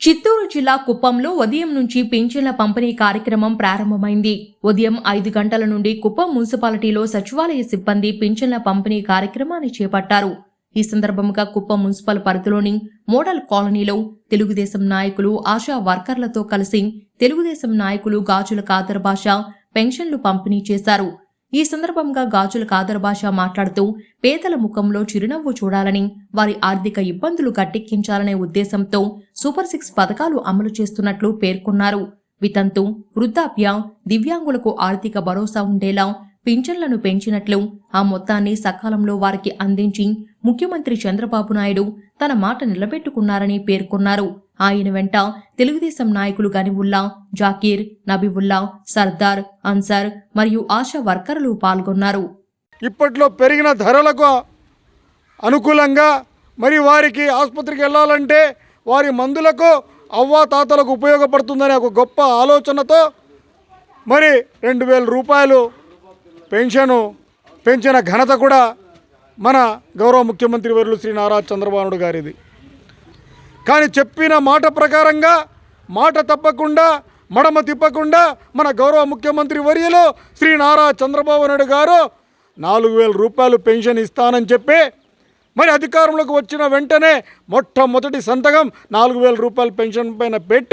చిత్తూరు జిల్లా కుప్పంలో ఉదయం నుంచి పింఛన్ల పంపిణీ కార్యక్రమం ప్రారంభమైంది. ఉదయం ఐదు గంటల నుండి కుప్పం మున్సిపాలిటీలో సచివాలయ సిబ్బంది పింఛన్ల పంపిణీ కార్యక్రమాన్ని చేపట్టారు. ఈ సందర్భంగా కుప్పం మున్సిపల్ పరిధిలోని మోడల్ కాలనీలో తెలుగుదేశం నాయకులు ఆశా వర్కర్లతో కలిసి తెలుగుదేశం నాయకులు గాజుల కాదర్ భాష పెన్షన్లు పంపిణీ చేశారు. ఈ సందర్భంగా గాజుల కాదర్ భాష మాట్లాడుతూ పేదల ముఖంలో చిరునవ్వు చూడాలని వారి ఆర్థిక ఇబ్బందులు గట్టెక్కించాలనే ఉద్దేశంతో సూపర్ సిక్స్ పథకాలు అమలు చేస్తున్నట్లు పేర్కొన్నారు. వితంతు వృద్ధాప్య దివ్యాంగులకు ఆర్థిక భరోసా ఉండేలా పింఛన్లను పెంచినట్లు ఆ మొత్తాన్ని సకాలంలో వారికి అందించి ముఖ్యమంత్రి చంద్రబాబు నాయుడు తన మాట నిలబెట్టుకున్నారని పేర్కొన్నారు. ఆయన వెంట తెలుగుదేశం నాయకులు గనివుల్లా జాకీర్ నబీవుల్లా సర్దార్ అన్సార్ మరియు ఆశా వర్కర్లు పాల్గొన్నారు. ఇప్పట్లో పెరిగిన ధరలకు అనుకూలంగా మరి వారికి ఆసుపత్రికి వెళ్ళాలంటే వారి మందులకు అవ్వా తాతలకు ఉపయోగపడుతుందనే ఒక గొప్ప ఆలోచనతో మరి రెండు వేల రూపాయలు పెన్షను పెంచిన ఘనత కూడా మన గౌరవ ముఖ్యమంత్రి వర్యులు శ్రీ నారా చంద్రబాబు గారిది. కానీ చెప్పిన మాట ప్రకారంగా మాట తప్పకుండా మడమ తిప్పకుండా మన గౌరవ ముఖ్యమంత్రి వర్యలో శ్రీ నారా చంద్రబాబు నాయుడు గారు నాలుగు వేల రూపాయలు పెన్షన్ ఇస్తానని చెప్పి మరి అధికారంలోకి వచ్చిన వెంటనే మొట్టమొదటి సంతకం నాలుగు వేల రూపాయల పెన్షన్ పైన పెట్టి